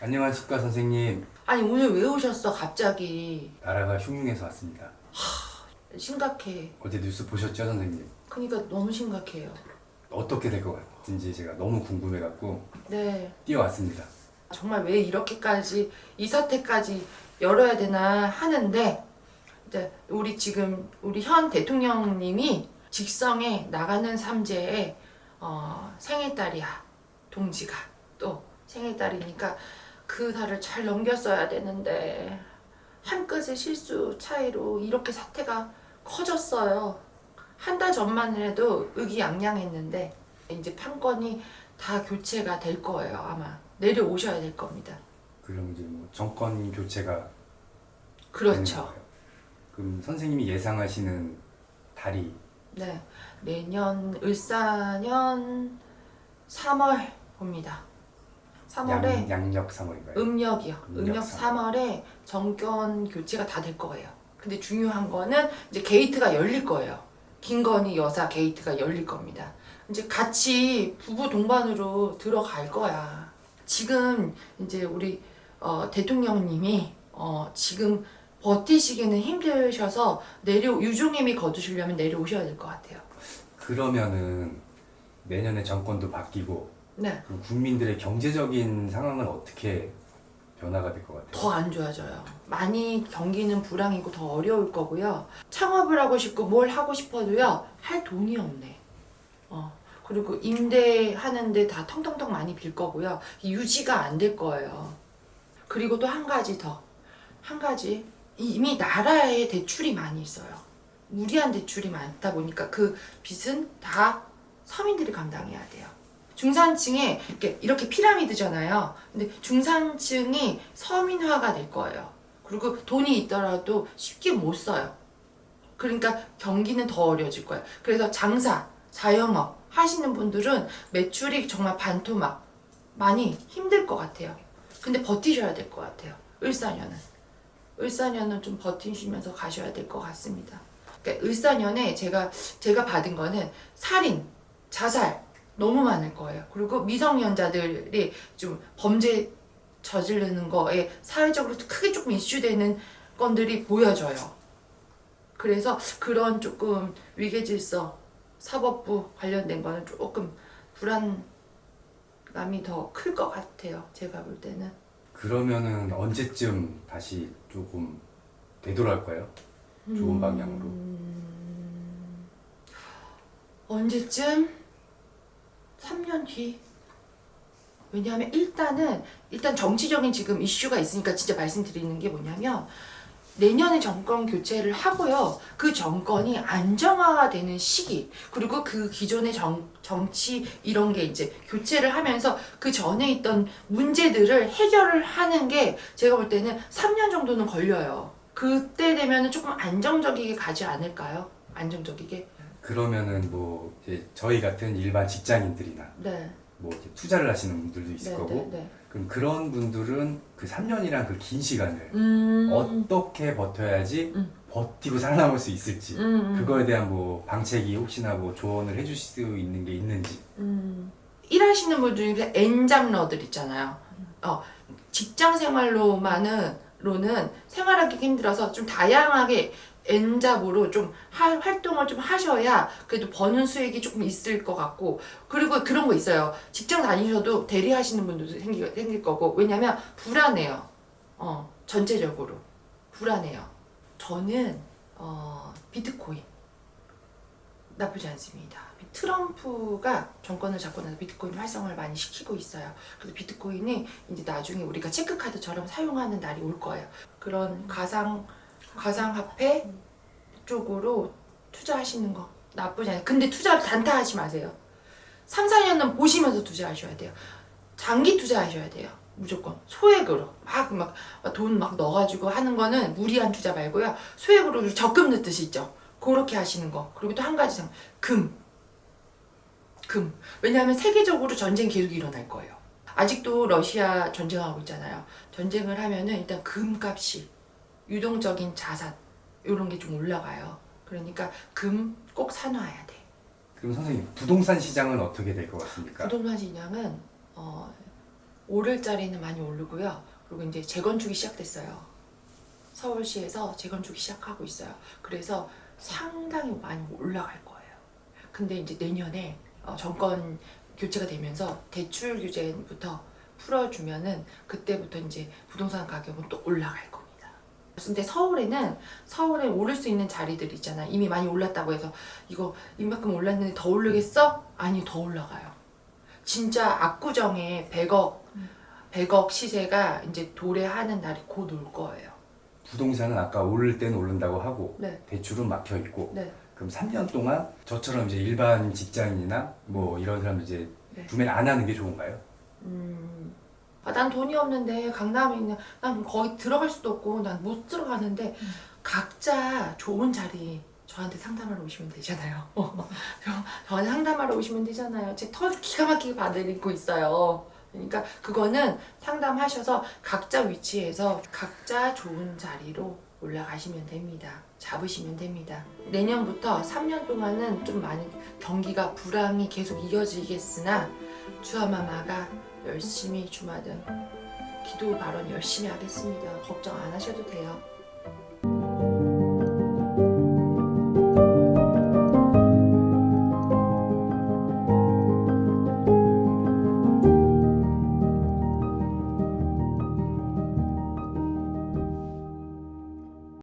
안녕하십니까 선생님. 아니 오늘 왜 오셨어 갑자기 나라가 흉흉해서 왔습니다. 심각해 어제 뉴스 보셨죠 선생님? 그러니까 너무 심각해요 어떻게 될 것 같은지 제가 너무 궁금해갖고 네 뛰어왔습니다. 정말 왜 이렇게까지 이 사태까지 열어야 되나 하는데 이제 우리 지금 우리 현 대통령님이 직성에 나가는 삼재에 어, 생일달이야 동지가 또 생일달이니까 그 달을 잘 넘겼어야 되는데 한 끗의 실수 차이로 이렇게 사태가 커졌어요. 한 달 전만 해도 의기양양했는데 이제 판권이 다 교체가 될 거예요 아마 내려오셔야 될 겁니다. 그럼 이제 뭐 정권 교체가 그렇죠. 그럼 선생님이 예상하시는 달이 네 내년 을사년 3월 봅니다. 3월에 양, 양력 3월인가요? 음력이요. 음력 음력 3월. 3월 에 정권 교체가 다 될 거예요. 근데 중요한 거는 이제 게이트가 열릴 거예요. 김건희 여사 게이트가 열릴 겁니다. 이제 같이 부부 동반으로 들어갈 거야. 지금 이제 우리 어, 대통령님이 어, 지금 버티시기는 힘드셔서 내려 유종임이 거두시려면 내려오셔야 될 것 같아요. 그러면은 내년에 정권도 바뀌고 네. 그럼 국민들의 경제적인 상황은 어떻게 변화가 될 것 같아요? 더 안 좋아져요. 많이 경기는 불황이고 더 어려울 거고요. 창업을 하고 싶고 뭘 하고 싶어도요. 할 돈이 없네. 어. 그리고 임대하는데 다 텅텅텅 많이 빌 거고요. 유지가 안 될 거예요. 그리고 또 한 가지 더. 한 가지. 이미 나라에 대출이 많이 있어요. 무리한 대출이 많다 보니까 그 빚은 다 서민들이 감당해야 돼요. 중산층에 이렇게, 이렇게 피라미드잖아요. 근데 중산층이 서민화가 될 거예요. 그리고 돈이 있더라도 쉽게 못 써요. 그러니까 경기는 더 어려워질 거예요. 그래서 장사, 자영업 하시는 분들은 매출이 정말 반토막 많이 힘들 것 같아요. 근데 버티셔야 될 것 같아요. 을사년은. 을사년은 좀 버티시면서 가셔야 될 것 같습니다. 그러니까 을사년에 제가 제가 받은 거는 살인, 자살 너무 많을 거예요. 그리고 미성년자들이 좀 범죄 저지르는 거에 사회적으로 크게 조금 이슈되는 건들이 보여져요. 그래서 그런 조금 위계질서 사법부 관련된 거는 조금 불안감이 더 클 것 같아요. 제가 볼 때는. 그러면은 언제쯤 다시 조금 되돌아올까요? 좋은 방향으로. 언제쯤? 3년 뒤? 왜냐하면 일단은 일단 정치적인 지금 이슈가 있으니까 진짜 말씀드리는 게 뭐냐면 내년에 정권 교체를 하고요. 그 정권이 안정화되는 시기 그리고 그 기존의 정, 정치 이런 게 이제 교체를 하면서 그 전에 있던 문제들을 해결을 하는 게 제가 볼 때는 3년 정도는 걸려요. 그때 되면은 조금 안정적이게 가지 않을까요? 안정적이게. 그러면은 뭐 이제 저희 같은 일반 직장인들이나 네. 뭐 이렇게 투자를 하시는 분들도 있을 네, 거고 네, 네. 그럼 그런 분들은 그 3년이란 그 긴 시간을 음. 어떻게 버텨야지 음. 버티고 살아남을 수 있을지 음, 음. 그거에 대한 뭐 방책이 혹시나 뭐 조언을 해주실 수 있는 게 있는지 음. 일하시는 분 중에 N잡러들 있잖아요. 어, 직장 생활로만은 로는 생활하기 힘들어서 좀 다양하게 N잡으로 좀 할- 활동을 좀 하셔야 그래도 버는 수익이 조금 있을 것 같고 그리고 그런 거 있어요. 직장 다니셔도 대리하시는 분들도 생기, 생길 거고 왜냐면 불안해요. 어, 전체적으로 불안해요. 저는 어, 비트코인 나쁘지 않습니다. 트럼프가 정권을 잡고 나서 비트코인 활성화를 많이 시키고 있어요. 그래서 비트코인이 이제 나중에 우리가 체크카드처럼 사용하는 날이 올 거예요. 그런 가상 가상화폐 쪽으로 투자하시는 거 나쁘지 않아요. 근데 투자 단타하지 마세요. 3, 4년은 보시면서 투자하셔야 돼요. 장기 투자하셔야 돼요. 무조건 소액으로 막 막 돈 막 넣어가지고 하는 거는 무리한 투자 말고요. 소액으로 적금 넣듯이 있죠. 그렇게 하시는 거. 그리고 또 한 가지 상 금. 금. 왜냐하면 세계적으로 전쟁 계속 일어날 거예요. 아직도 러시아 전쟁하고 있잖아요. 전쟁을 하면은 일단 금값이 유동적인 자산 이런 게 좀 올라가요. 그러니까 금 꼭 사놔야 돼. 그럼 선생님 부동산 시장은 어떻게 될 것 같습니까? 부동산 시장은 어 오를 자리는 많이 오르고요. 그리고 이제 재건축이 시작됐어요. 서울시에서 재건축이 시작하고 있어요. 그래서 상당히 많이 올라갈 거예요. 근데 이제 내년에 어, 정권 교체가 되면서 대출 규제부터 풀어주면은 그때부터 이제 부동산 가격은 또 올라갈 겁니다. 근데 서울에는 서울에 오를 수 있는 자리들 있잖아. 이미 많이 올랐다고 해서 이거 이만큼 올랐는데 더 오르겠어? 아니 더 올라가요. 진짜 압구정에 100억 100억 시세가 이제 도래하는 날이 곧 올 거예요. 부동산은 아까 오를 때는 오른다고 하고 네. 대출은 막혀 있고 네. 그럼 3년 동안 저처럼 이제 일반 직장인이나 뭐 이런 사람 이제 네. 구매를 안 하는 게 좋은가요? 음. 아, 난 돈이 없는데 강남에 있는 난 거기 들어갈 수도 없고 난 못 들어가는데 각자 좋은 자리 저한테 상담하러 오시면 되잖아요. 저, 저한테 상담하러 오시면 되잖아요. 제 털 기가 막히게 받고 있어요. 그러니까 그거는 상담하셔서 각자 위치에서 각자 좋은 자리로 올라가시면 됩니다. 잡으시면 됩니다. 내년부터 3년 동안은 좀 많이 경기가 불황이 계속 이어지겠으나 주아마마가 열심히 주마등 기도 발언 열심히 하겠습니다. 걱정 안 하셔도 돼요.